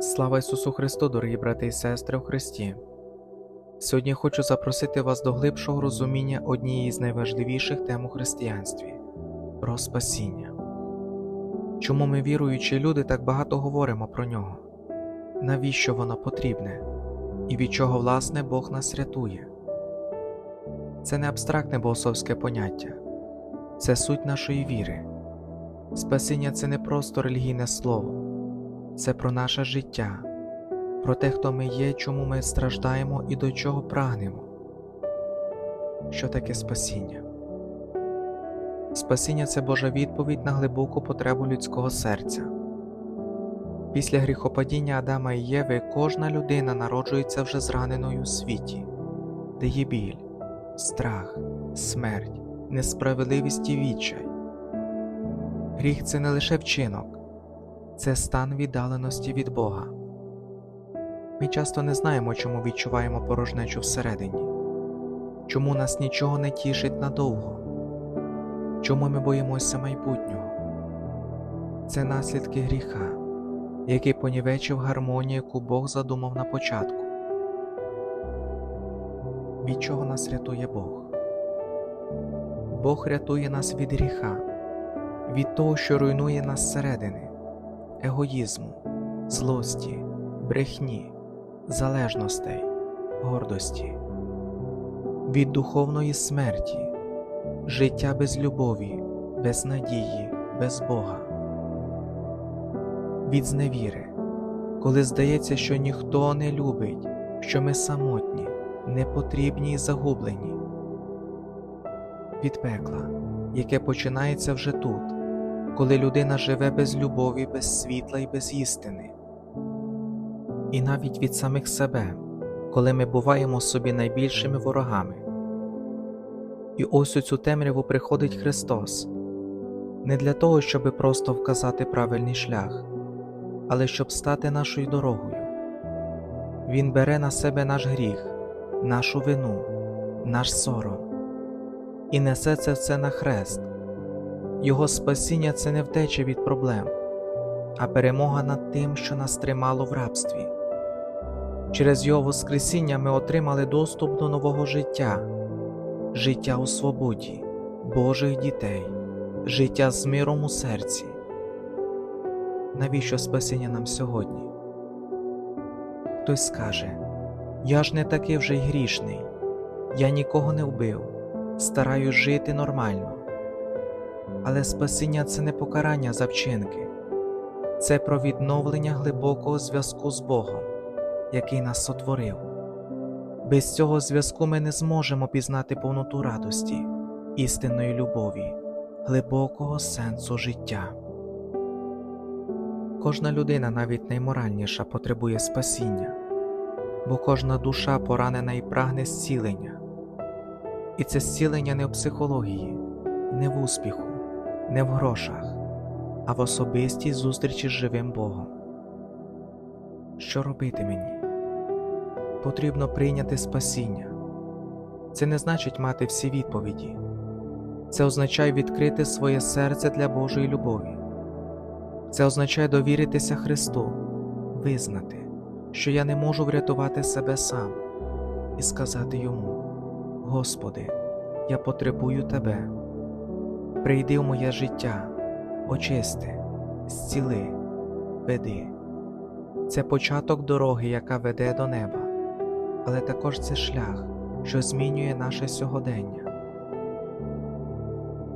Слава Ісусу Христу, дорогі брати і сестри в Христі! Сьогодні хочу запросити вас до глибшого розуміння однієї з найважливіших тем у християнстві про спасіння. Чому ми, віруючі люди, так багато говоримо про нього? Навіщо воно потрібне? І від чого, власне, Бог нас рятує? Це не абстрактне богословське поняття, це суть нашої віри. Спасіння це не просто релігійне слово це про наше життя, про те, хто ми є, чому ми страждаємо і до чого прагнемо. Що таке спасіння? Спасіння це Божа відповідь на глибоку потребу людського серця. Після гріхопадіння Адама і Єви кожна людина народжується вже зраненою у світі, де є біль, страх, смерть, несправедливість і відчай. Гріх це не лише вчинок це стан віддаленості від Бога. Ми часто не знаємо, чому відчуваємо порожнечу всередині, чому нас нічого не тішить надовго, чому ми боїмося майбутнього. Це наслідки гріха, який понівечив гармонію, яку Бог задумав на початку. Від чого нас рятує Бог? Бог рятує нас від гріха, від того, що руйнує нас зсередини егоїзму, злості, брехні, залежностей, гордості, від духовної смерті, життя без любові, без надії, без Бога, від зневіри, коли здається, що ніхто не любить, що ми самотні, непотрібні і загублені, від пекла, яке починається вже тут коли людина живе без любові, без світла і без істини, і навіть від самих себе, коли ми буваємо собі найбільшими ворогами. І ось у цю темряву приходить Христос не для того, щоб просто вказати правильний шлях, але щоб стати нашою дорогою. Він бере на себе наш гріх, нашу вину, наш сором і несе це все на хрест. Його спасіння це не втеча від проблем, а перемога над тим, що нас тримало в рабстві. Через Його Воскресіння ми отримали доступ до нового життя, життя у свободі, Божих дітей, життя з миром у серці. Навіщо спасіння нам сьогодні? Хтось скаже: Я ж не такий вже й грішний, я нікого не вбив, стараюсь жити нормально. Але спасіння це не покарання за вчинки, це про відновлення глибокого зв'язку з Богом, який нас сотворив. Без цього зв'язку ми не зможемо пізнати повноту радості, істинної любові, глибокого сенсу життя. Кожна людина, навіть найморальніша, потребує спасіння, бо кожна душа поранена і прагне зцілення. І це зцілення не в психології, не в успіху не в грошах, а в особистій зустрічі з живим Богом. Що робити мені? Потрібно прийняти спасіння. Це не значить мати всі відповіді, це означає відкрити своє серце для Божої любові. Це означає довіритися Христу, визнати, що я не можу врятувати себе сам, і сказати йому: Господи, я потребую Тебе прийди в моє життя, очисти, зціли, веди. Це початок дороги, яка веде до неба, але також це шлях, що змінює наше сьогодення.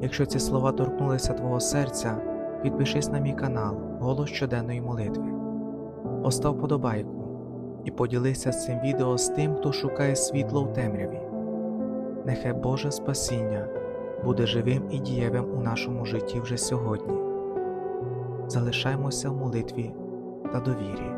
Якщо ці слова торкнулися твого серця, підпишись на мій канал Голос щоденної молитви, постав подобайку і поділися цим відео з тим, хто шукає світло в темряві. Нехай Боже спасіння буде живим і дієвим у нашому житті вже сьогодні. Залишаймося в молитві та довірі.